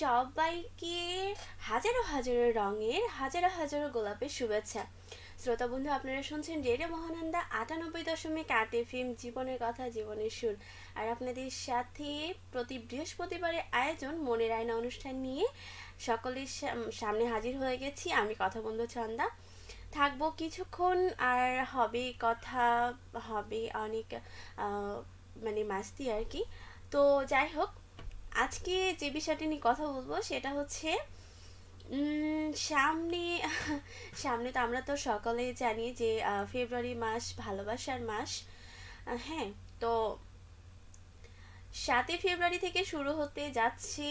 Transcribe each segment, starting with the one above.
সবাইকে হাজারো হাজারো রঙের, হাজারো হাজারো গোলাপের শুভেচ্ছা। শ্রোতা বন্ধু, আপনারা শুনছেন রেডিও মহানন্দা, আটানব্বই দশমিক আট এফএম, জীবনের কথা, জীবনের সুর। আর আপনাদের সাথে প্রতি বৃহস্পতিবারে আয়োজন মনের আয়না অনুষ্ঠান নিয়ে সকলের সামনে হাজির হয়ে গেছি। আমি কথা বন্ধু চন্দা। থাকব কিছুক্ষণ আর হবে কথা, হবে অনেক মানে মাস্তি আর কি। তো যাই হোক আজকে যে বিষয়টি নিয়ে কথা বলব সেটা হচ্ছে সামনে সামনে তো আমরা তো সকলে জানি যে ফেব্রুয়ারি মাস ভালোবাসার মাস। হ্যাঁ তো সাতই ফেব্রুয়ারি থেকে শুরু হতে যাচ্ছে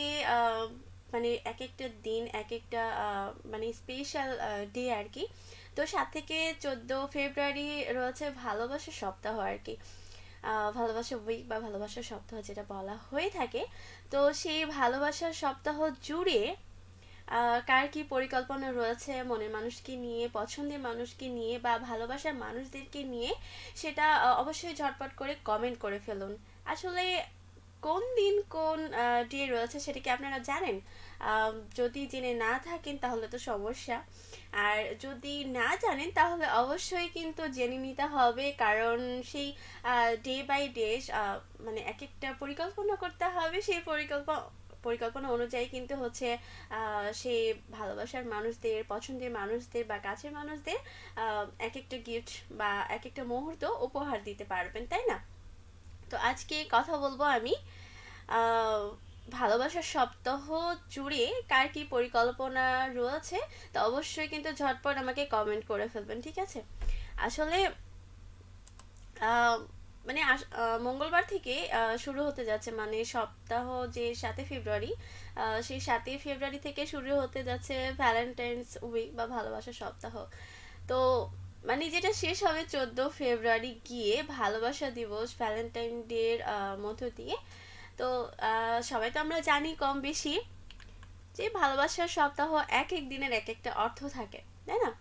মানে এক একটা দিন এক একটা মানে স্পেশাল ডে আর কি। তো সাত থেকে চোদ্দ ফেব্রুয়ারি রয়েছে ভালোবাসার সপ্তাহ আর কি। ভালোবাসা উইক বা ভালোবাসার সপ্তাহ যেটা বলা হয়ে থাকে। তো সেই ভালোবাসার সপ্তাহ জুড়ে কার কি পরিকল্পনা রয়েছে মনের মানুষকে নিয়ে, পছন্দের মানুষকে নিয়ে বা ভালোবাসার মানুষদেরকে নিয়ে? সেটা অবশ্যই ঝটপট করে কমেন্ট করে ফেলুন। আসলে কোন দিন কোন ডে রয়েছে সেটা কি আপনারা জানেন? যদি জেনে না থাকেন তাহলে তো সমস্যা। আর যদি না জানেন তাহলে অবশ্যই কিন্তু জেনে নিতে হবে, কারণ সেই ডে বাই ডে মানে এক একটা পরিকল্পনা করতে হবে। সেই পরিকল্পনা পরিকল্পনা অনুযায়ী কিন্তু হচ্ছে সে ভালোবাসার মানুষদের, পছন্দের মানুষদের বা কাছের মানুষদের এক একটা গিফট বা এক একটা মুহূর্ত উপহার দিতে পারবেন, তাই না? তো আজকে কথা বলব আমি ভালোবাসার সপ্তাহ জুড়ে কার কি পরিকল্পনা রয়েছে, তো অবশ্যই কিন্তু ঝটপট আমাকে কমেন্ট করে ফেলবেন, ঠিক আছে? আসলে মানে মঙ্গলবার থেকে শুরু হতে যাচ্ছে মানে সপ্তাহ যে সাতই ফেব্রুয়ারি সেই সাতই ফেব্রুয়ারি থেকে শুরু হতে যাচ্ছে ভ্যালেন্টাইন্স উইক বা ভালোবাসা সপ্তাহ। তো মানে যেটা শেষ হবে চোদ্দ ফেব্রুয়ারি গিয়ে ভালোবাসা দিবস ভ্যালেন্টাইন ডের মধ্য দিয়ে তো সবাই তো আমরা জানি কম বেশি যে ভালোবাসার সপ্তাহ এক এক দিনের এক একটা অর্থ থাকে, তাই না?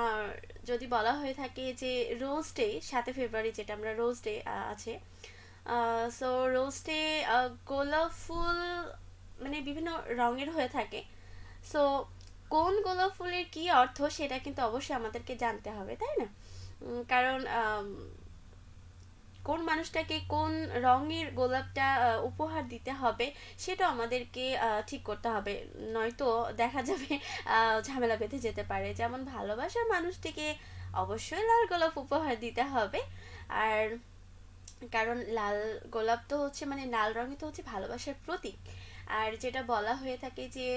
আর যদি বলা হয়ে থাকে যে রোজ ডে, সাতে ফেব্রুয়ারি যেটা আমরা রোজ ডে আছে সো রোজ ডে গোলাপ ফুল মানে বিভিন্ন রঙের হয়ে থাকে। সো কোন গোলাপ ফুলের কী অর্থ সেটা কিন্তু অবশ্যই আমাদেরকে জানতে হবে, তাই না? কারণ কোন মানুষটাকে কোন রঙের গোলাপটা উপহার দিতে হবে সেটা আমাদেরকে ঠিক করতে হবে। নয়তো দেখা যাবে ঝামেলা বেঁধে যেতে পারে। যেমন ভালোবাসার মানুষটিকে অবশ্যই লাল গোলাপ উপহার দিতে হবে। আর কারণ লাল গোলাপ তো হচ্ছে মানে লাল রঙই তো হচ্ছে ভালোবাসার প্রতীক। আর যেটা বলা হয়ে থাকে যে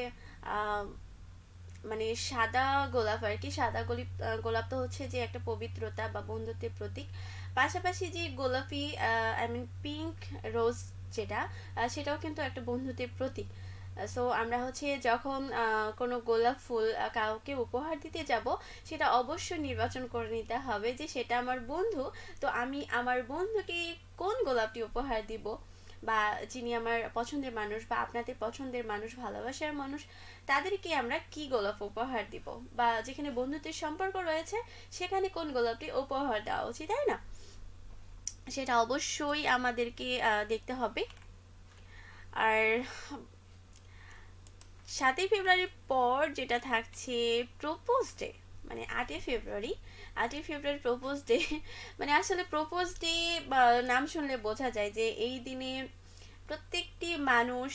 মানে সাদা গোলাপ আর কি, সাদা গোলাপ গোলাপ তো হচ্ছে যে একটা পবিত্রতা বা বন্ধুত্বের প্রতীক। পাশাপাশি যে গোলাপি আই মিন পিঙ্ক রোজ যেটা সেটাও কিন্তু একটা বন্ধুত্বের প্রতীক। সো আমরা হচ্ছে যখন কোনো গোলাপ ফুল কাউকে উপহার দিতে যাব, সেটা অবশ্যই নির্বাচন করে নিতে হবে যে সেটা আমার বন্ধু, তো আমি আমার বন্ধুকে কোন গোলাপটি উপহার দিব? বা যিনি আমার পছন্দের মানুষ বা আপনাদের পছন্দের মানুষ, ভালোবাসার মানুষ, তাদেরকে আমরা কি গোলাপ উপহার দিব? বা যেখানে বন্ধুত্বের সম্পর্ক রয়েছে, সেখানে কোন গোলাপটি উপহার দেওয়া উচিত, তাই না? সেটা অবশ্যই আমাদেরকে দেখতে হবে। আর সাতই ফেব্রুয়ারির পর যেটা থাকছে প্রপোজ ডে মানে আটই ফেব্রুয়ারি আটই ফেব্রুয়ারি প্রপোজ ডে মানে আসলে প্রপোজ ডে নাম শুনলে বোঝা যায় যে এই দিনে প্রত্যেকটি মানুষ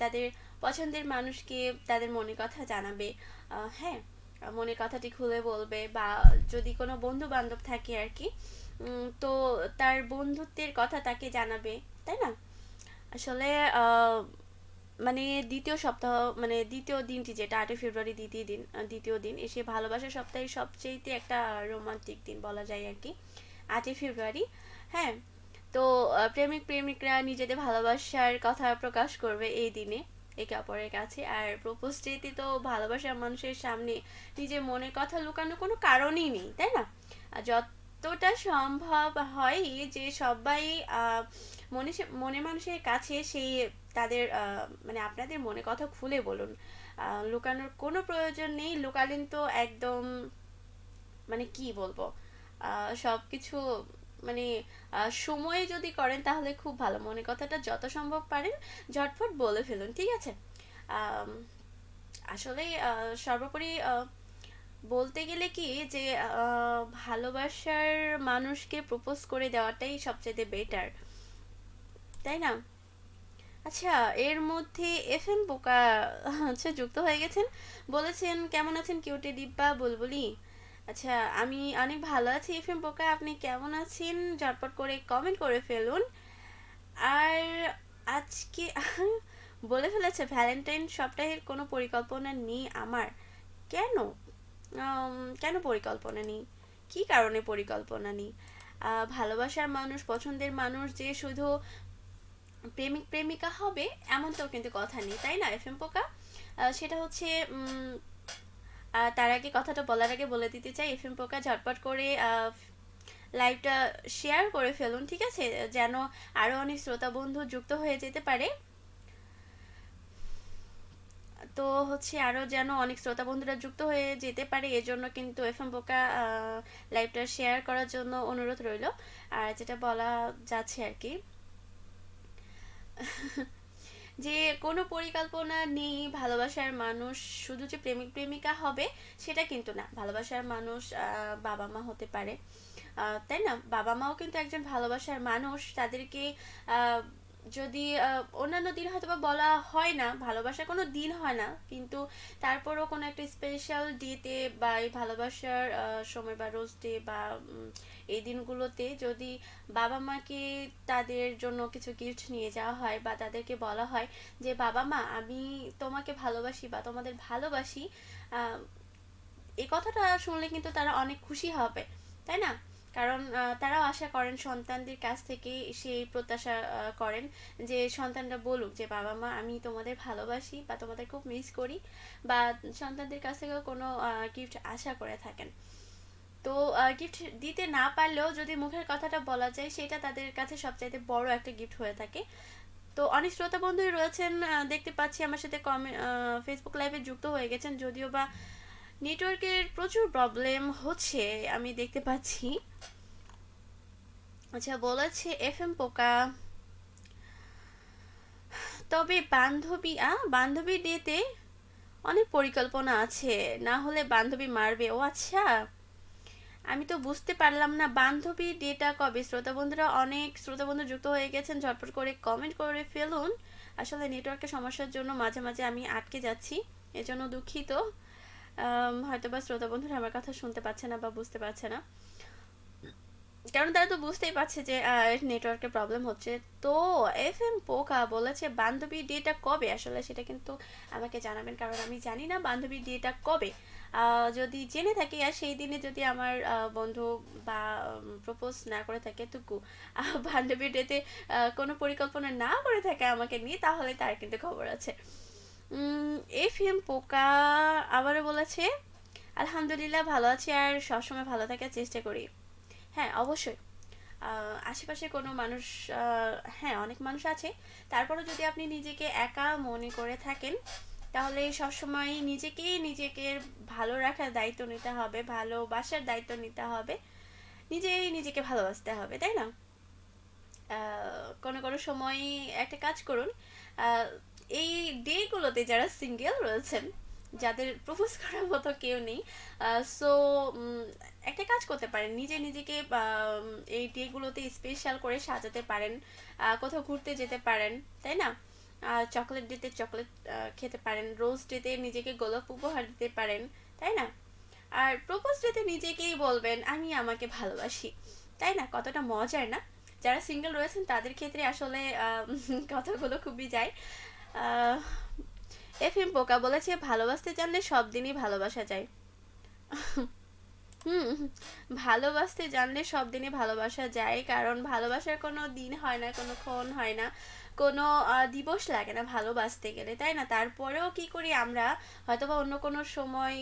তাদের পছন্দের মানুষকে তাদের মনের কথা জানাবে। হ্যাঁ মনের কথাটি খুলে বলবে বা যদি কোনো বন্ধু বান্ধব থাকে আর কি তো তার বন্ধুত্বের কথা তাকে জানাবে, তাই না? আসলে মানে দ্বিতীয় সপ্তাহ মানে দ্বিতীয় দিনটি যেটা, আটই ফেব্রুয়ারি দ্বিতীয় দিন দ্বিতীয় দিন, এসে ভালোবাসা সপ্তাহের সবচেয়েতে একটা রোমান্টিক দিন বলা যায় আর কি, আটই ফেব্রুয়ারি। হ্যাঁ তো প্রেমিক প্রেমিকরা নিজেদের ভালোবাসার কথা প্রকাশ করবে এই দিনে, একে অপরের কাছে। আর প্রপোজ ডেতে তো ভালোবাসার মানুষের সামনে নিজের মনের কথা লুকানোর কোনো কারণই নেই, তাই না? যত যতটা সম্ভব হয় যে সবাই মনে মনে মানুষের কাছে সেই তাদের মানে আপনাদের মনে কথা খুলে বলুন। লুকানোর কোনো প্রয়োজন নেই। লুকালেন তো একদম মানে কি বলব? সব কিছু মানে সময়ে যদি করেন তাহলে খুব ভালো। মনে কথাটা যত সম্ভব পারেন, ঝটফট বলে ফেলুন, ঠিক আছে? আসলে সর্বোপরি বলতে গেলে কি যে ভালোবাসার মানুষকে প্রপোজ করে দেওয়াটাই সবচেয়ে বেটার তাই না? আচ্ছা এর মধ্যে এফ এম পোকা আচ্ছা যুক্ত হয়ে গেছেন। বলেছেন, কেমন আছেন কিউটে ডিব্বা বুলবুলি? আচ্ছা আমি অনেক ভালো আছি এফ এম পোকা আপনি কেমন আছেন? ঝটপট করে কমেন্ট করে ফেলুন। আর আজকে বলে ফেলেছে ভ্যালেন্টাইন সপ্তাহের কোনো পরিকল্পনা নেই আমার। কেন? কেন পরিকল্পনা নেই? কী কারণে পরিকল্পনা নেই? ভালোবাসার মানুষ, পছন্দের মানুষ যে শুধু প্রেমিক প্রেমিকা হবে এমন তো কিন্তু কথা নেই, তাই না, এফ এম পোকা? সেটা হচ্ছে তার আগে কথাটা বলার আগে বলে দিতে চাই, এফ এম পোকা ঝটপট করে লাইভটা শেয়ার করে ফেলুন, ঠিক আছে? যেন আরও অনেক শ্রোতা বন্ধু যুক্ত হয়ে যেতে পারে। তো হচ্ছে আরও যেন অনেক শ্রোতা বন্ধুরা যুক্ত হয়ে যেতে পারে, এজন্য কিন্তু এফ এম পোকা লাইভটা শেয়ার করার জন্য অনুরোধ রইল। আর যেটা বলা যাচ্ছে আর কি, যে কোনো পরিকল্পনা নেই, ভালোবাসার মানুষ শুধু যে প্রেমিক প্রেমিকা হবে সেটা কিন্তু না, ভালোবাসার মানুষ বাবা মা হতে পারে। তাই না? বাবা মাও কিন্তু একজন ভালোবাসার মানুষ, তাদেরকে যদি অন্যান্য দিন হয়তো বা বলা হয় না, ভালোবাসার কোনো দিন হয় না, কিন্তু তারপরও কোনো একটা স্পেশাল ডেতে বা এই ভালোবাসার সময় বা রোজ ডে বা এই দিনগুলোতে যদি বাবা মাকে তাদের জন্য কিছু গিফট নিয়ে যাওয়া হয় বা তাদেরকে বলা হয় যে, বাবা মা, আমি তোমাকে ভালোবাসি বা তোমাদের ভালোবাসি এই কথাটা শুনলে কিন্তু তারা অনেক খুশি হবে, তাই না? কারণ তারাও আশা করেন সন্তানদের কাছ থেকে সেই প্রত্যাশা করেন যে সন্তানরা বলুক যে, বাবা মা, আমি তোমাদের ভালোবাসি বা তোমাদের খুব মিস করি বা সন্তানদের কাছ থেকেও কোনো গিফট আশা করে থাকেন। তো গিফট দিতে না পারলেও যদি মুখের কথাটা বলা যায়, সেটা তাদের কাছে সবচাইতে বড় একটা গিফট হয়ে থাকে। তো অনেক শ্রোতা বন্ধুই রয়েছেন দেখতে পাচ্ছি আমার সাথে কমে ফেসবুক লাইভে যুক্ত হয়ে গেছেন, যদিও বা নেটওয়ার্কের প্রচুর প্রবলেম হচ্ছে, আমি দেখতে পাচ্ছি। আচ্ছা বলেছে এফ এম পোকা। তবে বান্ধবী, আ বান্ধবী ডেতে অনেক পরিকল্পনা আছে, না হলে বান্ধবী মারবে। ও আচ্ছা আমি তো বুঝতে পারলাম না বান্ধবী ডেটা কবে। শ্রোতা বন্ধুরা, অনেক শ্রোতা বন্ধু যুক্ত হয়ে গেছেন, ঝটপট করে কমেন্ট করে ফেলুন। আসলে নেটওয়ার্কের সমস্যার জন্য মাঝে মাঝে আমি আটকে যাচ্ছি, এজন্য দুঃখিত। আম, হয়তোবা শ্রোতা বন্ধুরা আমার কথা শুনতে পাচ্ছে না বা বুঝতে পারছে না। কারণ তারা তো বুঝতেই পারছে যে নেটওয়ার্কের প্রবলেম হচ্ছে। তো এফ এম পোকা বলেছে বান্ধবী ডেটা কবে? আসলে সেটা কিন্তু আমাকে জানাবেন কারণ আমি জানি না বান্ধবী ডেটা কবে। যদি জেনে থাকি আর সেই দিনে যদি আমার বন্ধু বা প্রপোজ না করে থাকে টুকু বান্ধবী ডেতে কোনো পরিকল্পনা না করে থাকে আমাকে নিয়ে তাহলে তার কিন্তু খবর আছে। এফ এম পোকা আবারও বলেছে, আলহামদুলিল্লাহ ভালো আছি আর সবসময় ভালো থাকার চেষ্টা করি। হ্যাঁ অবশ্যই। আশেপাশে কোনো মানুষ হ্যাঁ অনেক মানুষ আছে। তারপরেও যদি আপনি নিজেকে একা মনে করে থাকেন, তাহলে সবসময় নিজেকেই নিজেকে ভালো রাখার দায়িত্ব নিতে হবে, ভালোবাসার দায়িত্ব নিতে হবে। নিজেই নিজেকে ভালোবাসতে হবে, তাই না? কোনো কোনো সময় একটা কাজ করুন এই ডেগুলোতে যারা সিঙ্গেল রয়েছেন, যাদের প্রপোজ করার মতো কেউ নেই সো একটা কাজ করতে পারেন। নিজে নিজেকে এই ডেগুলোতে স্পেশাল করে সাজাতে পারেন কোথাও ঘুরতে যেতে পারেন, তাই না? চকলেট ডেতে চকলেট খেতে পারেন রোজ ডেতে নিজেকে গোলাপ উপহার দিতে পারেন, তাই না? আর প্রপোজ ডেতে নিজেকেই বলবেন, আমি আমাকে ভালোবাসি। তাই না? কতটা মজার না? যারা সিঙ্গেল রয়েছেন, তাদের ক্ষেত্রে আসলে কথাগুলো খুবই যায়। এফ এম পোকা বলেছে, ভালোবাসতে জানলে সব দিনই ভালোবাসা যায়। হুম, ভালোবাসতে জানলে সব দিনই ভালোবাসা যায়, কারণ ভালোবাসার কোনো দিন হয় না, কোনো ক্ষণ হয় না। কোনো দিবস লাগে না ভালোবাসতে গেলে, তাই না? তারপরেও কি করি আমরা? হয়তোবা অন্য কোনো সময়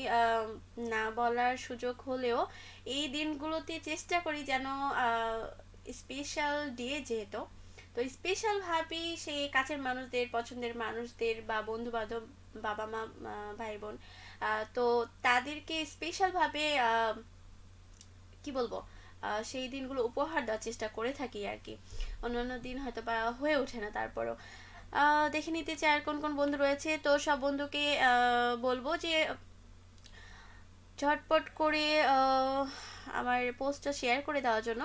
না বলার সুযোগ হলেও এই দিনগুলোতে চেষ্টা করি যেন স্পেশাল ডে যেহেতু তো স্পেশাল ভাবেই সে কাছের মানুষদের, পছন্দের মানুষদের বা বন্ধু বান্ধব বাবা মা ভাই বোন তো তাদেরকে স্পেশাল ভাবে কি বলব সেই দিনগুলো উপহার দেওয়ার চেষ্টা করে থাকি আর কি। অন্যান্য দিন হয়তো বা হয়ে ওঠে না তারপরও। দেখে নিতে চাই আর কোন কোন বন্ধু রয়েছে। তো সব বন্ধুকে বলব যে, ঝটপট করে আমার পোস্টটা শেয়ার করে দেওয়ার জন্য।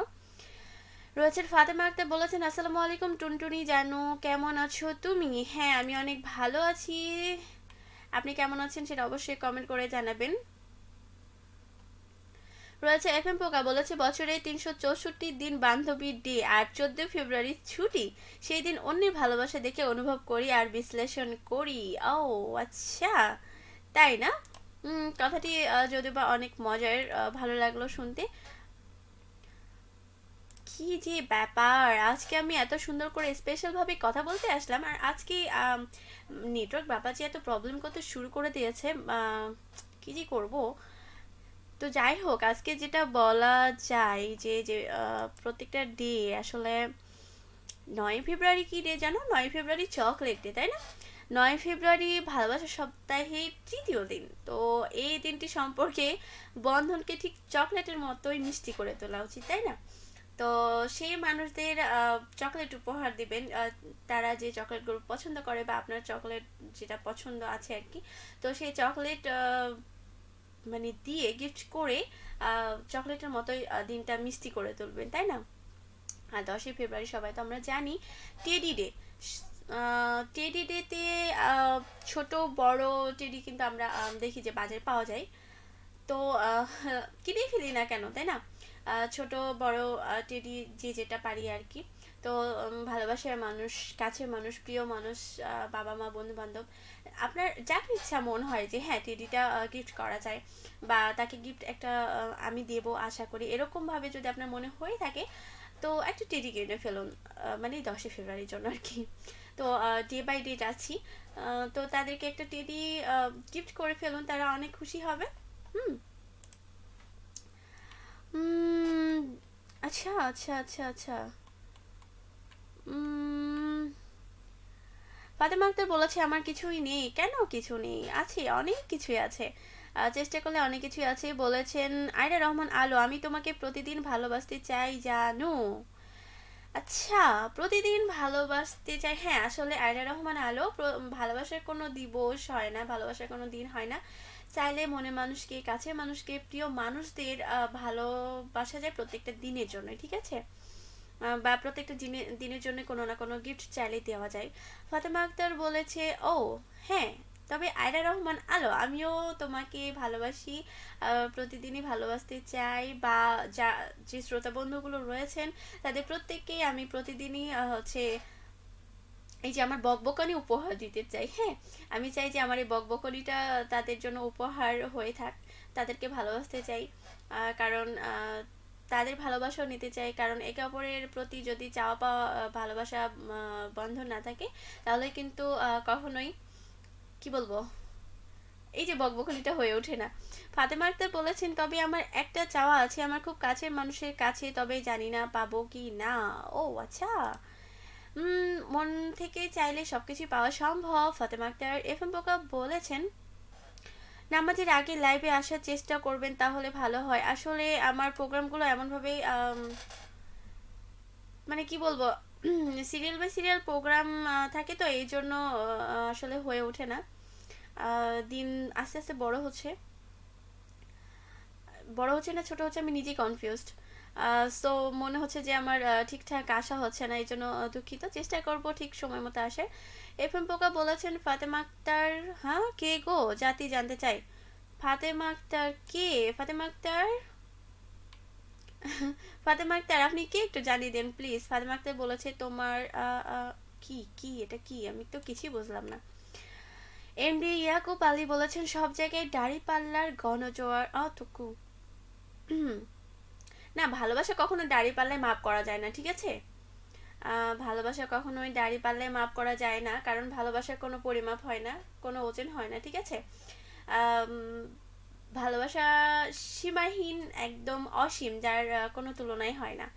রয়েছেন ফাতেমা আক্তার বলেছেন, আসসালামু আলাইকুম টুনটুনি জানু, কেমন আছো তুমি? হ্যাঁ আমি অনেক ভালো আছি। আপনি কেমন আছেন সেটা অবশ্যই কমেন্ট করে জানাবেন। রয়েছে এফ এম পোকা বলেছে, বছরে তিনশো চৌষট্টি দিন বান্ধবীর ডে আর চোদ্দ ফেব্রুয়ারি ছুটি। সেই দিন অন্যের ভালোবাসা দেখে অনুভব করি আর বিশ্লেষণ করি। ও আচ্ছা তাই না? কথাটি যদিও বা অনেক মজার ভালো লাগল শুনতে। কি যে ব্যাপার? আজকে আমি এত সুন্দর করে স্পেশাল ভাবে কথা বলতে আসলাম আর আজকে নেটওয়ার্ক ব্যাপার যে এত প্রবলেম করতে শুরু করে দিয়েছে কি যে করব? তো যাই হোক, আজকে যেটা বলা যায় যে যে প্রত্যেকটা ডে আসলে নয় ফেব্রুয়ারি কি ডে জানো? নয় ফেব্রুয়ারি চকলেট ডে তাই না? নয় ফেব্রুয়ারি ভালোবাসা সপ্তাহের তৃতীয় দিন। তো এই দিনটি সম্পর্কে বন্ধনকে ঠিক চকলেটের মতোই মিষ্টি করে তোলা উচিত, তাই না? তো সেই মানুষদের চকলেট উপহার দিবেন তারা যে চকলেটগুলো পছন্দ করে বা আপনার চকলেট যেটা পছন্দ আছে আর কি, তো সেই চকলেট মানে দিয়ে গিফট করে চকলেটের মতোই দিনটা মিষ্টি করে তুলবেন, তাই না? আর দশই ফেব্রুয়ারি সবাই তো আমরা জানি টেডি ডে টেডি ডেতে ছোট, বড় টেডি কিন্তু আমরা দেখি যে বাজারে পাওয়া যায়, তো কিনেই ফেলি না কেন, তাই না? ছোট, বড় টেডি যে যেটা পারি আর কি তো ভালোবাসার মানুষ, কাছের মানুষ, প্রিয় মানুষ বাবা মা বন্ধু বান্ধব আপনার যাকে ইচ্ছা মন হয় যে হ্যাঁ টেডিটা গিফট করা যায় বা তাকে গিফট একটা আমি দেবো, আশা করি এরকম ভাবে যদি আপনার মনে হয়ে থাকে, তো একটা টেডি কিনে ফেলুন মানে দশই ফেব্রুয়ারির জন্য আর কি তো ডে বাই ডে যাচ্ছি তো তাদেরকে একটা টেডি গিফট করে ফেলুন, তারা অনেক খুশি হবে। হুম। আচ্ছা আচ্ছা আচ্ছা আচ্ছা। ফাতেমা আক্তার বলেছে আমার কিছুই নেই। কেন কিছু নেই? আছে, অনেক কিছুই আছে। চেষ্টা করলে অনেক কিছুই আছে। বলেছেন, আয়রা রহমান আলো, আমি তোমাকে প্রতিদিন ভালোবাসতে চাই, জানো? আচ্ছা প্রতিদিন ভালোবাসতে চাই? হ্যাঁ আসলে আয়রা রহমান আলো ভালোবাসার কোনো দিবস হয় না, ভালোবাসার কোনো দিন হয় না। চাইলে মনে মানুষকে, কাছের মানুষকে, প্রিয় মানুষদের ভালোবাসা যায় প্রত্যেকটা দিনের জন্য ঠিক আছে? বা প্রত্যেকটা দিনে, দিনের জন্য কোনো না কোনো গিফট চাইলে দেওয়া যায়। ফাতেমা আক্তার বলেছে, ও হ্যাঁ তবে আয়রা রহমান আলো, আমিও তোমাকে ভালোবাসি প্রতিদিনই ভালোবাসতে চাই, বা যা, যে শ্রোতা বন্ধুগুলো রয়েছেন, তাদের প্রত্যেককেই আমি প্রতিদিনই হচ্ছে এই যে আমার বকবকানি উপহার দিতে চাই হ্যাঁ? আমি চাই যে আমার এই বকবকানিটা তাদের জন্য উপহার হয়ে থাক তাদেরকে ভালোবাসতে চাই। কারণ তাদের ভালোবাসাও নিতে চাই। কারণ একে অপরের প্রতি যদি চাওয়া পাওয়া ভালোবাসা আহ, বন্ধন না থাকে তাহলে কিন্তু কখনোই কি বলব? এই যে বকবকানিটা হয়ে ওঠে না। ফাতেমা আক্তার বলেছেন তবে আমার একটা চাওয়া আছে আমার খুব কাছের মানুষের কাছে তবে জানি না পাবো কি না। ও আচ্ছা। মন থেকে চাইলে সব সবকিছু পাওয়া সম্ভব। ফাতেমা আক্তার এফ এম বোকা বলেছেন নামাজের আগে লাইভে আসার চেষ্টা করবেন তাহলে ভালো হয়। আসলে আমার প্রোগ্রামগুলো এমনভাবেই আম, মানে কি বলব সিরিয়াল বাই সিরিয়াল প্রোগ্রাম থাকে তো এই জন্য আসলে হয়ে ওঠে না। দিন আস্তে আস্তে বড় হচ্ছে। বড় হচ্ছে না ছোট হচ্ছে আমি নিজেই কনফিউজড সো মনে হচ্ছে যে আমার ঠিকঠাক আসা হচ্ছে না, এই জন্য দুঃখিত। চেষ্টা করব ঠিক সময় মতো আসার। এফ এম পোকা বলেছেন, ফাতেমা আক্তার হ্যাঁ কে গো? জাতি জানতে চাই। ফাতেমা আক্তার কে? ফাতেমা আক্তার? ফাতেমা আক্তার, আপনি কে একটু জানিয়ে দেন প্লিজ ফাতেমা আক্তার বলেছে তোমার কি কি, এটা কি? আমি তো কিছুই বুঝলাম না। এমডি ইয়াকুব আলী বলেছেন, সব জায়গায় দাড়ি পাল্লার গণজোয়ার অতকু। না, ভালোবাসা কখনো দাড়ি পাল্লায় মাপ করা যায় না, ঠিক আছে? ভালোবাসা কখনোই দাড়ি পাল্লায় মাপ করা যায় না, কারণ ভালোবাসার কোনো পরিমাপ হয় না, কোনো ওজন হয় না, ঠিক আছে? ভালোবাসা সীমাহীন, একদম অসীম, যার কোনো তুলনাই হয় না।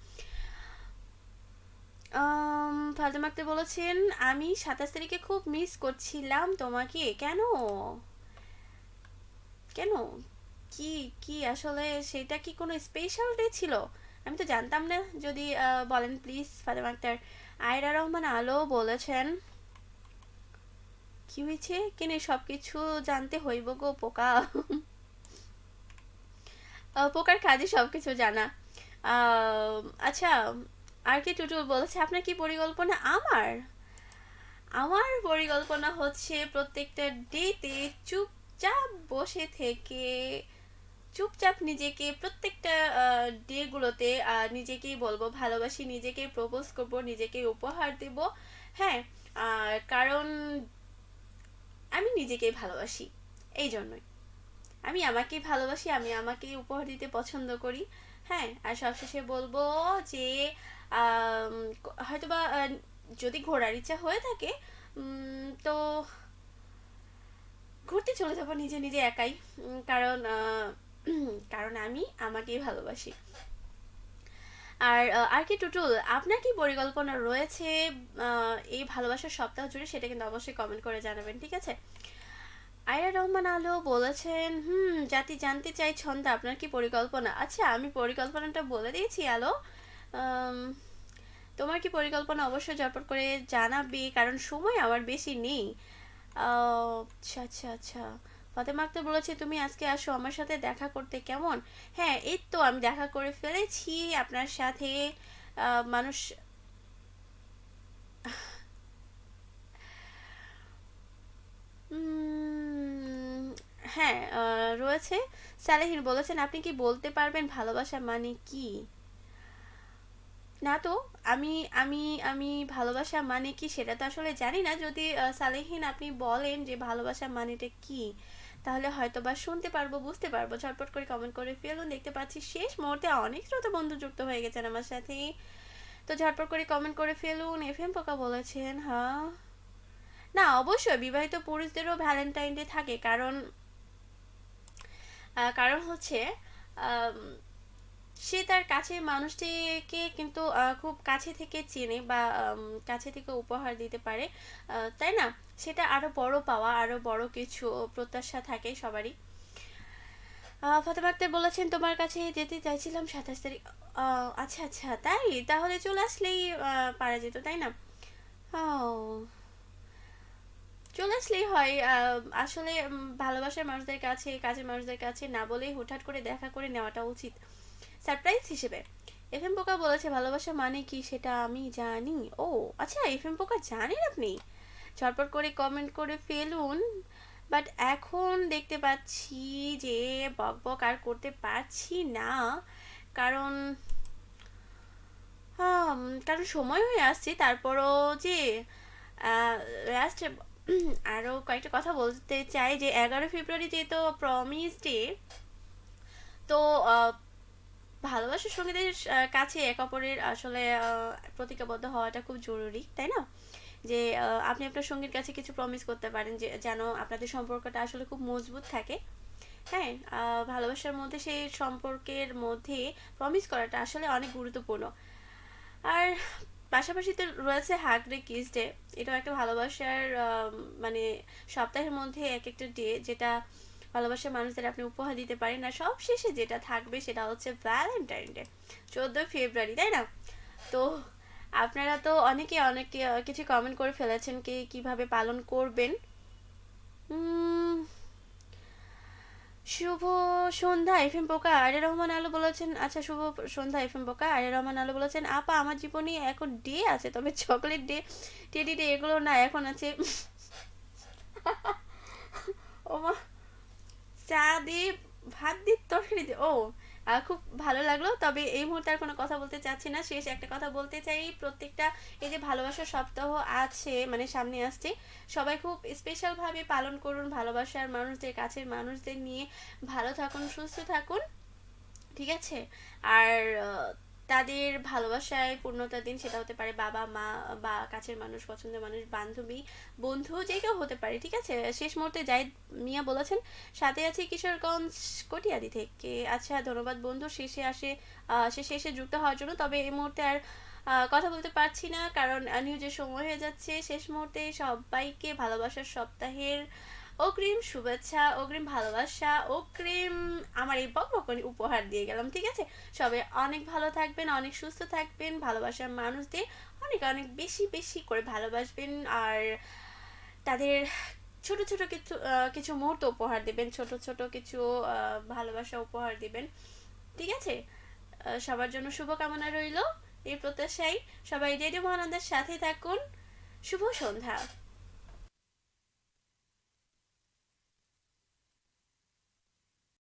ফাতেমা আক্তার বলেছেন, আমি সাতাশ তারিখে খুব মিস করছিলাম তোমাকে। কেন? কেন? কি কি আসলে সেটা কি কোনো স্পেশাল ডে ছিল? আমি তো জানতাম না। যদি বলেন প্লিজ ফাতেমা আক্তার। আয়রা রহমান আলো বলেছেন, কি হয়েছে? কিনে সব কিছু জানতে হইব গো পোকা? পোকার কাজে সব কিছু জানা আচ্ছা আর কি টুটুল বলেছে? আপনার কি পরিকল্পনা আমার? আমার পরিকল্পনা হচ্ছে প্রত্যেকটা ডেতে চুপচাপ বসে থেকে চুপচাপ নিজেকে প্রত্যেকটা ডে গুলোতে নিজেকেই বলব, ভালোবাসি নিজেকে প্রপোজ করব নিজেকে উপহার দেব। হ্যাঁ আর কারণ আমি নিজেকেই ভালোবাসি, এই জন্যই। আমি আমাকেই ভালোবাসি, আমি আমাকেই উপহার দিতে পছন্দ করি। হ্যাঁ আর সবশেষে বলব যে হয়তোবা যদি ঘোরার ইচ্ছা হয়ে থাকে তো ঘুরতে চলে যাব নিজে নিজে একাই। কারণ কারণ আমি আমাকেই ভালোবাসি। আর আর কি টুটুল, আপনার কি পরিকল্পনা রয়েছে এই ভালোবাসার সপ্তাহ জুড়ে? সেটা কিন্তু অবশ্যই কমেন্ট করে জানাবেন, ঠিক আছে? আয়রা রহমান আলো বলেছেন, হুম, জাতি জানতে চাই ছন্দা, আপনার কি পরিকল্পনা? আচ্ছা আমি পরিকল্পনাটা বলে দিয়েছি, আলো। তোমার কি পরিকল্পনা অবশ্যই ঝটপট করে জানাবে, কারণ সময় আমার বেশি নেই। আচ্ছা আচ্ছা আচ্ছা। ফাতেমা আক্তার বলেছে, তুমি আজকে আসো আমার সাথে দেখা করতে, কেমন? হ্যাঁ এই তো আমি দেখা করে ফেলেছি, আপনার সাথে মানুষ হ্যাঁ রয়েছে। সালেহিন বলেছেন, আপনি কি বলতে পারবেন ভালোবাসা মানে কি? না তো, আমি আমি আমি ভালোবাসা মানে কি সেটা তো আসলে জানি না। যদি সালেহিন আপনি বলেন যে ভালোবাসা মানেটা কি তাহলে হয়তো বা শুনতে পারব, বুঝতে পারব। ঝটপট করে কমেন্ট করে ফেলুন, দেখতে পাচ্ছি শেষ মুহূর্তে অনেক শ্রোতা বন্ধু যুক্ত হয়ে গেছেন আমার সাথে। তো ঝটপট করে কমেন্ট করে ফেলুন এফ এম পোকা বলেছেন হ্যাঁ। না, অবশ্যই বিবাহিত পুরুষদেরও ভ্যালেন্টাইন ডে থাকে, কারণ কারণ হচ্ছে সে তার কাছের মানুষটিকে কিন্তু খুব কাছে থেকে চেনে বা কাছে থেকে উপহার দিতে পারে। তাই না? সেটা আরও বড় পাওয়া, আরও বড় কিছু প্রত্যাশা থাকে সবারই। ফাতেমা বলেছেন, তোমার কাছে যেতে চাইছিলাম সাতাশ তারিখ আচ্ছা আচ্ছা তাই? তাহলে চলে আসলেই পারা যেত, তাই না? চলে আসলেই হয়। আসলে ভালোবাসার মানুষদের কাছে কাজের মানুষদের কাছে না বলেই হুটহাট করে দেখা করে নেওয়াটা উচিত। সারপ্রাইজ হিসেবে। এফ এম পোকা বলেছে, ভালোবাসা মানে কি সেটা আমি জানি। ও আচ্ছা এফ এম পোকা জানেন আপনি? ঝটপট করে কমেন্ট করে ফেলুন। বাট এখন দেখতে পাচ্ছি যে বক বক আর করতে পারছি না। কারণ কারণ সময় হয়ে আসছে। তারপরও যে লাস্ট আরও কয়েকটা কথা বলতে চাই যে, এগারো ফেব্রুয়ারি যেহেতু প্রমিস ডে তো ভালোবাসার সঙ্গীদের কাছে এক অপরের আসলে প্রতিজ্ঞাবদ্ধ হওয়াটা খুব জরুরি, তাই না? যে আপনি আপনার সঙ্গীর কাছে কিছু প্রমিস করতে পারেন যে, যেন আপনাদের সম্পর্কটা আসলে খুব মজবুত থাকে। হ্যাঁ ভালোবাসার মধ্যে সেই সম্পর্কের মধ্যে প্রমিস করাটা আসলে অনেক গুরুত্বপূর্ণ। আর পাশাপাশি তো রয়েছে হাগ ডে কিস ডে এটাও একটা ভালোবাসার মানে সপ্তাহের মধ্যে এক একটা ডে যেটা ভালোবাসার মানুষদের আপনি উপহার দিতে পারেন আর সব শেষে যেটা থাকবে সেটা হচ্ছে ভ্যালেন্টাইন ডে চোদ্দোই ফেব্রুয়ারি তাই না? তো আপনারা তো অনেকে অনেকে কিছু কমেন্ট করে ফেলেছেন কি কীভাবে পালন করবেন। শুভ সন্ধ্যা এফ এম পোকা আরে রহমান আলো বলেছেন আচ্ছা শুভ সন্ধ্যা এফ এম পোকা আরে রহমান আলো বলেছেন, আপা আমার জীবনে এখন ডে আছে, তবে চকলেট ডে, টেডি ডে এগুলো না, এখন আছে। চা দিয়ে ভাত দিয়ে তরকারি দিয়ে, ও খুব ভালো লাগল। তবে এই মুহূর্তে আর কোনো কথা বলতে চাচ্ছি না। শেষ একটা কথা বলতে চাই। প্রত্যেকটা এই যে ভালোবাসার সপ্তাহ আছে মানে সামনে আসছে, সবাই খুব স্পেশালভাবে পালন করুন। ভালোবাসার মানুষদের, কাছের মানুষদের নিয়ে ভালো থাকুন, সুস্থ থাকুন। ঠিক আছে? আর তাদের ভালোবাসায় পূর্ণতা দিন সেটা হতে পারে বাবা, মা বা কাছের মানুষ, পছন্দের মানুষ, বান্ধবী, বন্ধু, যে কেউ হতে পারে, ঠিক আছে? শেষ মুহূর্তে জাহিদ মিয়া বলেছেন, সাথে আছে কিশোরগঞ্জ কটিয়াদি থেকে। আচ্ছা ধন্যবাদ বন্ধু, শেষে আসে শেষে যুক্ত হওয়ার জন্য। তবে এই মুহূর্তে আর কথা বলতে পারছি না, কারণ নিউজের সময় হয়ে যাচ্ছে। শেষ মুহূর্তে সবাইকে ভালোবাসার সপ্তাহের অগ্রিম শুভেচ্ছা, অগ্রিম ভালোবাসা, অগ্রিম আমার এই বকবকনি উপহার দিয়ে গেলাম, ঠিক আছে? সবাই অনেক ভালো থাকবেন, অনেক সুস্থ থাকবেন, ভালোবাসার মানুষদের অনেক অনেক বেশি বেশি করে ভালোবাসবেন আর তাদের ছোট ছোট কিছু কিছু মুহূর্ত উপহার দিবেন, ছোট ছোট কিছু ভালোবাসা উপহার দিবেন, ঠিক আছে? সবার জন্য শুভকামনা রইল এই প্রত্যাশাই সবাই রেডিও মহানন্দের সাথে থাকুন। শুভ সন্ধ্যা।